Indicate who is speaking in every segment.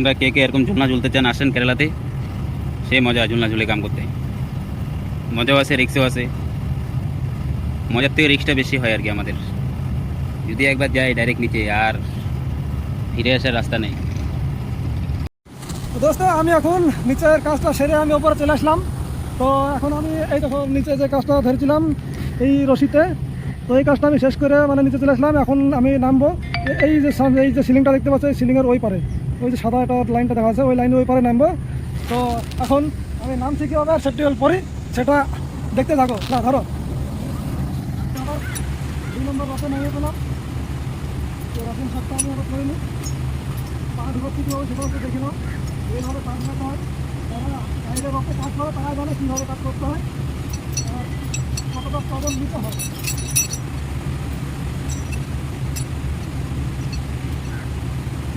Speaker 1: আপনারা কে কে এরকম ঝুলনা ঝুলতে চান, আসেন কেরালাতে। সেই মজা, ঝুলনা ঝুলে কাম করতে। মজাও আছে রিক্সও আছে। মজার থেকে রিক্সটা বেশি হয় আর কি আমাদের। যদি একবার যাই ডাইরেক্ট নিচে আর ফিরে আসার রাস্তা নেই।
Speaker 2: দোস্ত, আমি এখন নিচের কাজটা সেরে আমি ওপরে চলে আসলাম। তো এখন আমি এই দেখো, নিচে যে কাজটা ধরেছিলাম এই রশিতে। তো এই কাজটা আমি শেষ করে মানে নিচে চলে আসলাম। এখন আমি নামবো। এই যে এই যে সিলিংটা দেখতে পাচ্ছি সিলিংয়ের ওই পারে। ওই যে সাদা একটা লাইনটা দেখা যাচ্ছে, ওই লাইনের ওই পারে নামবো। তো এখন আমি নামছি কীভাবে? আর সেফটি পরি। সেটা দেখতে থাকো। না, ধরো। নম্বর তো আমি কাজ করতে হয়। বাইরে কাজ কীভাবে কাজ করতে হয়। আর কতটা প্রবল নিতে হয়।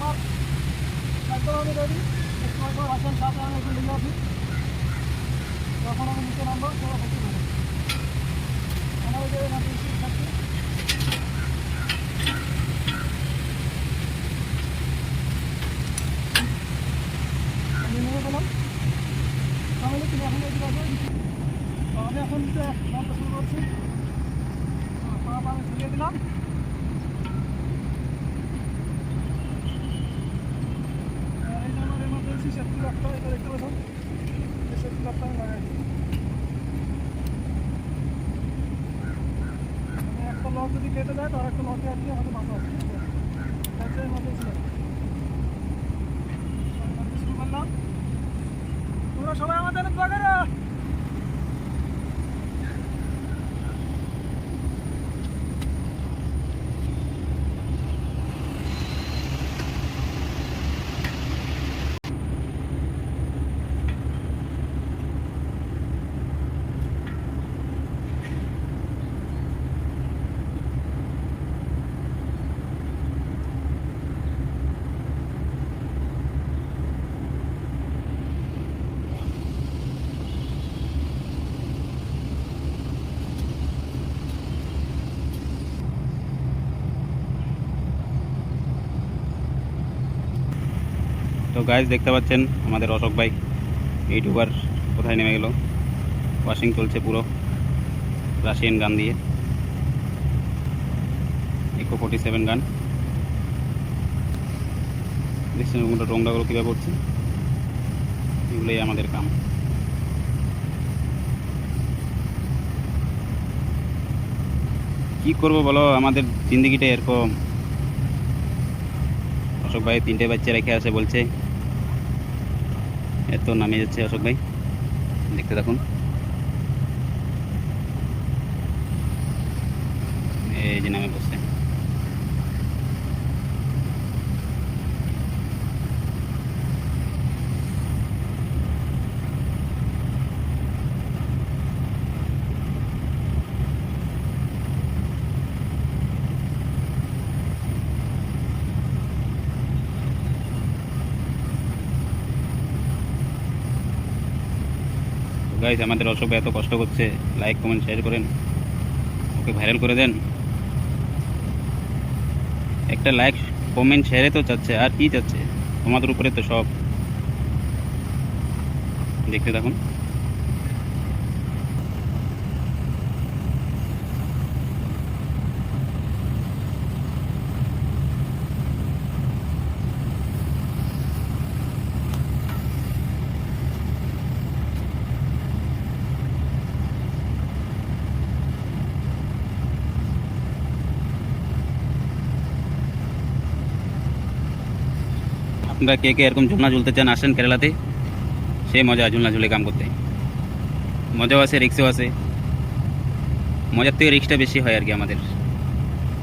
Speaker 2: আমার একদম আমি রেডি একবার আসেন সাথে আমি একটু লিখে আছি যখন আমি নিচে নামবো সেটা দেখতে পাবো আমার যে এমার্জেন্সি থাকছে আমি নেমে গেলাম তাহলে তুমি এখন এদিকে আসো আমি এখন নামতে শুরু করছি পা আমি ঝুলিয়ে দিলাম আর এই যে আমার এমার্জেন্সি সেফটি লকটা এটা দেখতে পাচ্ছেন এই সেফটি লকটা আমি লাগাই দিই। লক যদি কেটে যায় তার একটা লকে আটকে আমাদের মাথা আছে এটা হচ্ছে শুরু করলাম। তোমরা সবাই আমাদের দোয়া
Speaker 1: তো গাইজ দেখতে পাচ্ছেন আমাদের অশোক ভাই ইউটিউবার কোথায় নেমে গেল? ওয়াশিং চলছে পুরো রাশিয়ান গান দিয়ে। ইকো ফোর্টি সেভেন গান। দেখছেন ওগুলো রংটাগুলো কীভাবে করছে এগুলোই আমাদের কাম। কি করব বলো, আমাদের জিন্দগিটা এরকম। অশোক ভাই তিনটে বাচ্চা রেখে আসে বলছে এত নামে যাচ্ছে অশোক ভাই। দেখতে থাকুন। এই যে নামে বসছে। গাইজ আমাদের অশোক এত কষ্ট করছে লাইক কমেন্ট শেয়ার করেন। ওকে ভাইরাল করে দেন। একটা লাইক কমেন্ট শেয়ারে তো চাচ্ছে আর কি চাচ্ছে তোমাদের উপরে তো সব। দেখতে থাকুন। আপনারা কে কে এরকম ঝুলনা ঝুলতে চান, আসেন কেরালাতে সে মজা ঝুলনা ঝুলে কাম করতে। মজাও আছে রিক্সও আছে। মজার থেকে রিক্সটা বেশি হয় আর কি আমাদের।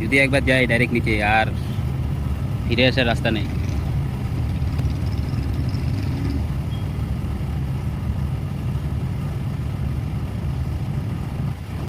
Speaker 1: যদি একবার যাই ডাইরেক্ট নিচে, আর ফিরে আসার রাস্তা নেই।